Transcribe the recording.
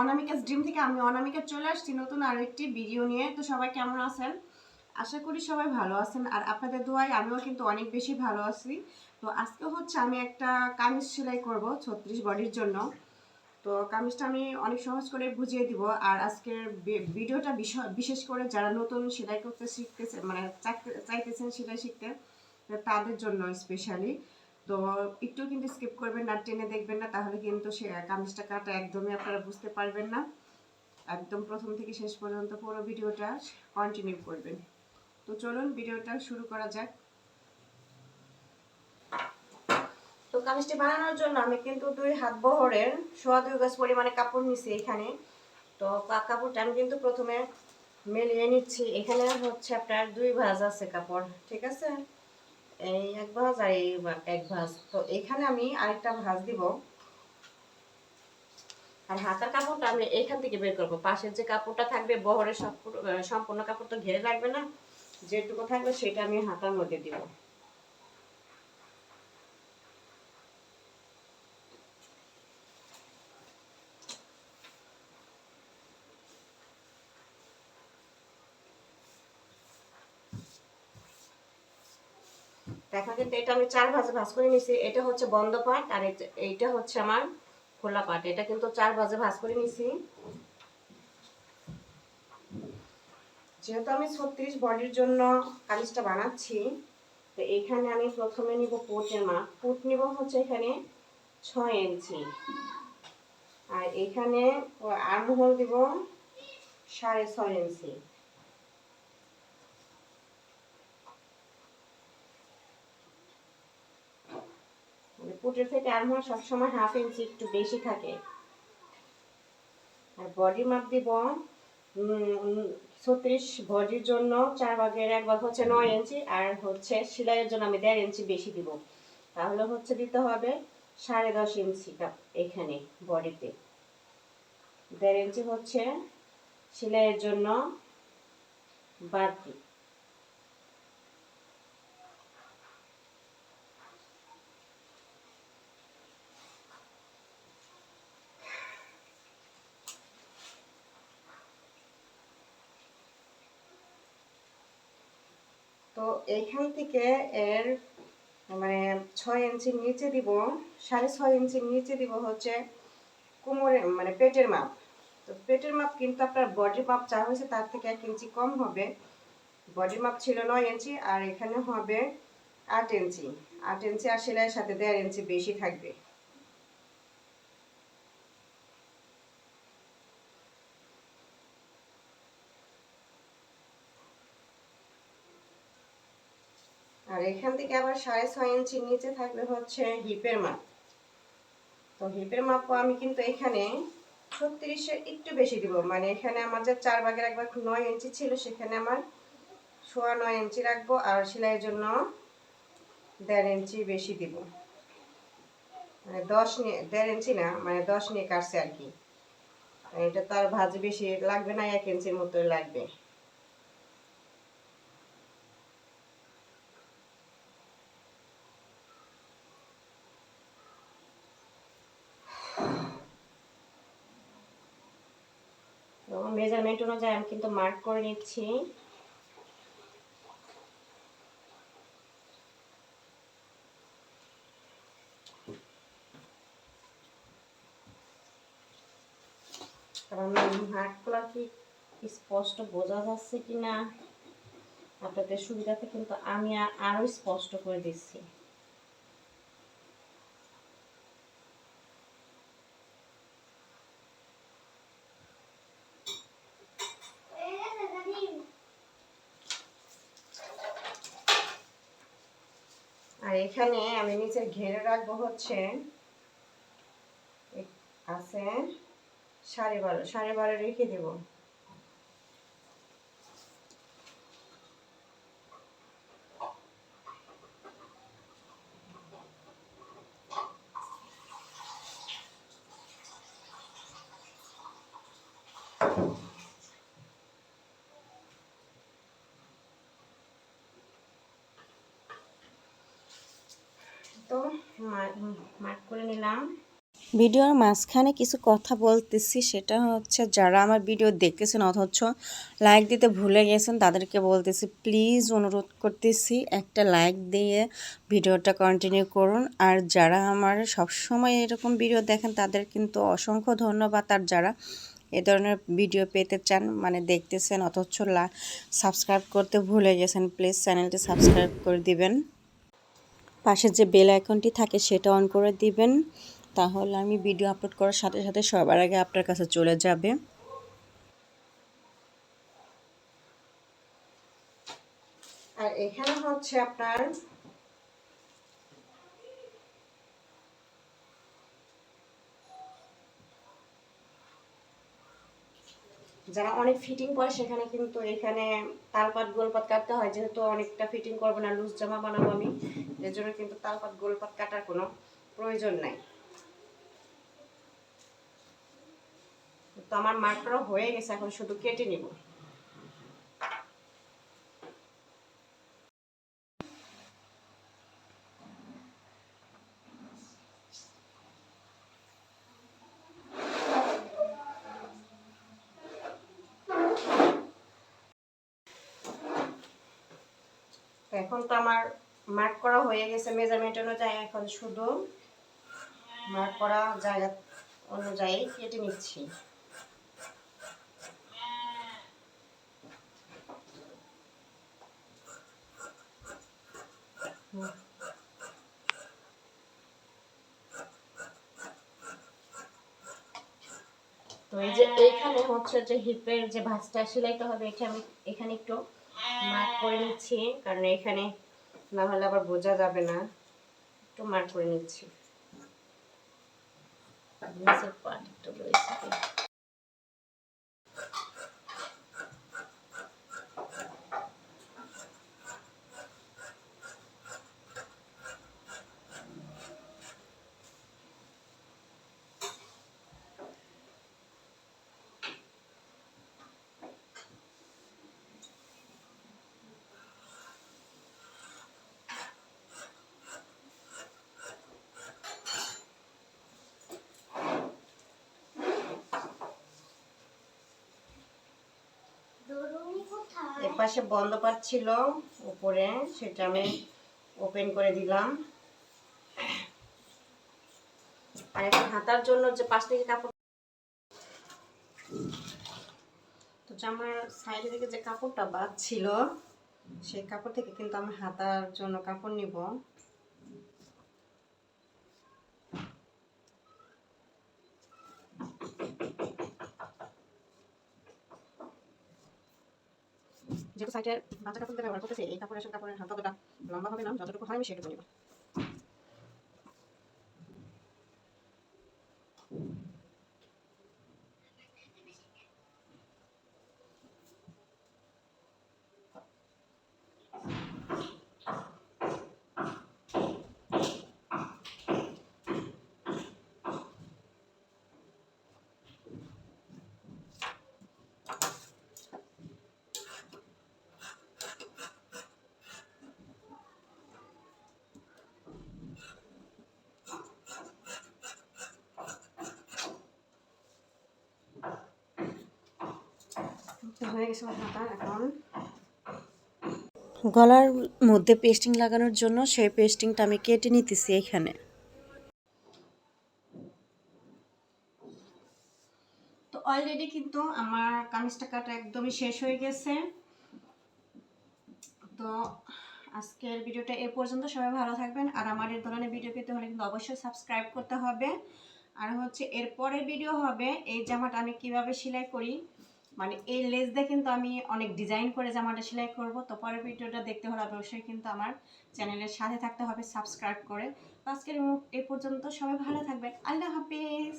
Anamika's dream থেকে আমি অনামিকা চলে আসছি নতুন আরও একটি ভিডিও নিয়ে। তো সবাই কেমন আছেন? আশা করি সবাই ভালো আছেন। আর আপনাদের দোয়ায় আমিও কিন্তু অনেক বেশি ভালো আছি। তো আজকে হচ্ছে আমি একটা কামিজ সেলাই করব ছত্রিশ বডির জন্য। তো কামিজটা আমি অনেক সহজ করে বুঝিয়ে দিব। আর আজকের ভিডিওটা বিশ- বিশেষ করে যারা নতুন সেলাই করতে শিখতেছে মানে চাইতে- চাইতেছেন সেলাই শিখতে, তাদের জন্য স্পেশালি তো একটু কিন্তু স্কিপ করবেন না, টেনে দেখবেন না, তাহলে কিন্তু সে কামিজটা কাটা একদমই আপনারা বুঝতে পারবেন না। একদম প্রথম থেকে শেষ পর্যন্ত পুরো ভিডিওটা কন্টিনিউ করবেন। তো চলুন ভিডিওটা শুরু করা যাক। তো কামিজটি বানানোর জন্য আমি কিন্তু দুই হাত বহরের সোয়া দুই গাছ পরিমাণে কাপড় নিছি এখানে। তো কাপড়টা আমি কিন্তু প্রথমে মেলিয়ে নিচ্ছি। এখানে হচ্ছে আপনার দুই ভাঁজ আছে কাপড়, ঠিক আছে? এই এক ভাঁজ আর এই এক ভাঁজ। তো এখানে আমি আরেকটা ভাঁজ দিব। আর হাতার কাপড়টা আমি এখান থেকে বের করব। পাশের যে কাপড়টা থাকবে, বহরের সম্পূর্ণ কাপড় তো ঘেরে রাখবে না। যেটুকু থাকবে সেটা আমি হাতার মধ্যে দিব। দেখা কিন্তু এটা আমি চার ভাজে ভাজ করে নিছি। এটা হচ্ছে বন্ধ পাট আর এইটা হচ্ছে আমার খোলা পাট। এটা কিন্তু চার ভাজে ভাজ করে নিছি। যেহেতু আমি ছত্রিশ বডির জন্য কালিজটা বানাচ্ছি, তো এখানে আমি প্রথমে নিব পুটের মাপ। পুট নিব হচ্ছে এখানে ছয় ইঞ্চি। আর এখানে আর্মহোল দিব সাড়ে ছয় ইঞ্চি। পুটের থেকে আর্মহোল সবসময় হাফ ইঞ্চি একটু বেশি থাকে। আর বডি মাপ দিব ছত্রিশ বডির জন্য চার ভাগের এক ভাগ হচ্ছে নয় ইঞ্চি আর হচ্ছে সেলাইয়ের জন্য আমি দেড় ইঞ্চি বেশি দিব। তাহলে হচ্ছে দিতে হবে সাড়ে দশ ইঞ্চি এখানে বডিতে দেড় ইঞ্চি হচ্ছে সেলাইয়ের জন্য বাড়তি তো এইখান থেকে এর মানে ছয় ইঞ্চির নিচে দিব, সাড়ে ছয় ইঞ্চির নিচে দিব হচ্ছে কোমরের মানে পেটের মাপ। তো পেটের মাপ কিন্তু আপনার বডির মাপ যা হয়েছে তার থেকে এক ইঞ্চি কম হবে। বডির মাপ ছিল নয় ইঞ্চি আর এখানে হবে আট ইঞ্চি। আট ইঞ্চি আর সেলাইয়ের সাথে দেড় ইঞ্চি বেশি থাকবে। আর এখান থেকে আবার সাড়ে ছয় ইঞ্চির নিচে থাকবে হচ্ছে হিপের মাপ। তো হিপের মাপ আমি কিন্তু এখানে ছত্রিশের একটু বেশি দিব। মানে এখানে আমার যে চার ভাগের একবার নয় ইঞ্চি ছিল, সেখানে আমার সোয়া নয় ইঞ্চি রাখব আর সেলাইয়ের জন্য দেড় ইঞ্চি বেশি দিব। মানে দশ নিয়ে, দেড় ইঞ্চি না মানে দশ নিয়ে কাটছে আর কি। এটা তো আর ভাজি বেশি লাগবে না, এক ইঞ্চির মতোই লাগবে তো মেজারমেন্ট অনুযায়ী আমি কিন্তু মার্ক করে নিচ্ছি। কি স্পষ্ট বোঝা যাচ্ছে কি না আপনাদের সুবিধাতে কিন্তু আমি আরও স্পষ্ট করে দিচ্ছি আর এখানে আমি নিচে ঘেরে রাখব হচ্ছে আছে সাড়ে বারো সাড়ে বারো রেখে দেব। তো মার্ক করে নিলাম। ভিডিওর মাঝখানে কিছু কথা বলতেছি, সেটা হচ্ছে যারা আমার ভিডিও দেখতেছেন অথচ লাইক দিতে ভুলে গেছেন, তাদেরকে বলতেছি প্লিজ অনুরোধ করতেছি একটা লাইক দিয়ে ভিডিওটা কন্টিনিউ করুন। আর যারা আমার সবসময় এরকম ভিডিও দেখেন, তাদের কিন্তু অসংখ্য ধন্যবাদ। আর যারা এ ধরনের ভিডিও পেতে চান মানে দেখতেছেন অথচ সাবস্ক্রাইব করতে ভুলে গেছেন প্লিজ চ্যানেলটি সাবস্ক্রাইব করে দিবেন। পাশে যে বেল আইকনটি থাকে সেটা অন করে দিবেন। তাহলে আমি ভিডিও আপলোড করার সাথে সাথে সবার আগে আপনার কাছে চলে যাবে। আর এখানে হচ্ছে আপনার যারা অনেক ফিটিং করে সেখানে কিন্তু এখানে তালপাত গোলপাত কাটতে হয়, যেহেতু অনেকটা ফিটিং করব না লুজ জামা বানাবো আমি। এর জন্য কিন্তু তালপাত, গোলপাত কাটার কোনো প্রয়োজন নাই। তো আমার মার্ক করা হয়ে গেছে, এখন শুধু কেটে নিব। এখন তো আমার মার্ক করা হয়ে গেছে মেজারমেন্ট অনুযায়ী এখন শুধু মার্ক করা জায়গা অনুযায়ী কেটে নিচ্ছি। তো এই যে এইখানে হচ্ছে যে হিপের যে ভাঁজটা সেলাইতে হবে, এটা আমি এখানে একটু মার্ক করে নিচ্ছি, কারণ এখানে না হলে আবার বোঝা যাবে না। একটু মার করে নিচ্ছি। নিচের পাট একটু রয়েছে। এর পাশে বন্ধ পাচ্ছিল ছিল, উপরে সেটা আমি ওপেন করে দিলাম। আর এখন হাতার জন্য যে পাশ থেকে কাপড় তো জামার সাইড থেকে যে কাপড়টা বাদ ছিল, সেই কাপড় থেকে কিন্তু আমি হাতার জন্য কাপড় নিব। যেহেতু সাইডের বাচ্চা কাপড় ব্যবহার করতেছি, এই কাপড়ের সাথে কাপড়ের হাত কতটা লম্বা হবে না, যতটুকু হয় আমি সেটুকু নিব। গলার মধ্যে পেস্টিং লাগানোর জন্য সেই পেস্টিংটা আমি কেটে নিতেছি এখানে। তো অলরেডি কিন্তু আমার কামিজটা কাটা একদমই শেষ হয়ে গেছে। তো আজকের ভিডিওটা এ পর্যন্ত। সবাই ভালো থাকবেন। আর আমার এই ধরনের ভিডিও পেতে হলে কিন্তু অবশ্যই সাবস্ক্রাইব করতে হবে। আর হচ্ছে এর পরের ভিডিও হবে এই জামাটা আমি কীভাবে সেলাই করি। মানে এই লেস দিয়ে কিন্তু আমি অনেক ডিজাইন করে জামাটা সেলাই করব। তো পরের ভিডিওটা দেখতে হলে অবশ্যই কিন্তু আমার চ্যানেলের সাথে থাকতে হবে সাবস্ক্রাইব করে। তো আজকের এ পর্যন্ত সবাই ভালো থাকবেন। আল্লাহ হাফেজ।